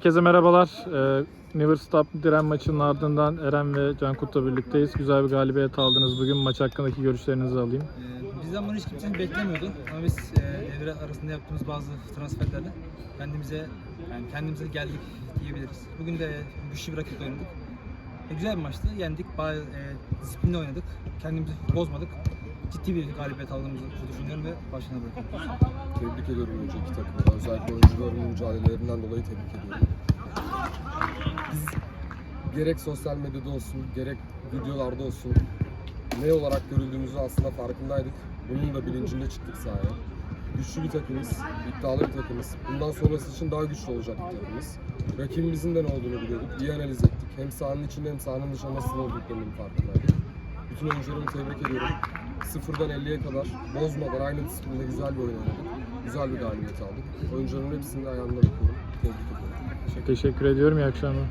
Herkese merhabalar. Ee, Never Stop Diren maçının ardından Eren ve Cankut'la birlikteyiz. Güzel bir galibiyet aldınız bugün. Maç hakkındaki görüşlerinizi alayım. Ee, Bizden bunu hiç kimsenin beklemiyordu ama biz e, devre arasında yaptığımız bazı transferlerle kendimize yani kendimize geldik diyebiliriz. Bugün de güçlü bir rakiple oynadık. E, güzel bir maçtı. Yendik. Bayağı e, disiplinli oynadık. Kendimizi bozmadık. Ciddi bir galibiyet aldığımızı düşünüyorum ve başına bırakıyorum. Tebrik ediyorum önce iki takımı. Özellikle oyuncuların mücadelelerinden dolayı tebrik ediyorum. Biz gerek sosyal medyada olsun, gerek videolarda olsun ne olarak görüldüğümüzü aslında farkındaydık. Bunun da bilincinde çıktık sahaya. Güçlü bir takımız, iddialı bir takımız. Bundan sonrası için daha güçlü olacak bir takımız. Rakibimizin de ne olduğunu biliyorduk. İyi analiz ettik. Hem sahanın içinde hem sahanın dışında nasıl olduklarının farkındaydık. Bütün oyuncularımı tebrik ediyorum. Sıfırdan 50'ye kadar bozmadan aynı disiplinde güzel bir oyun oynadık. Güzel bir galibiyet aldık. Oyuncuların hepsinin ayağından öpüyorum. Tebrik ediyorum. Teşekkür ediyorum. İyi akşamlar.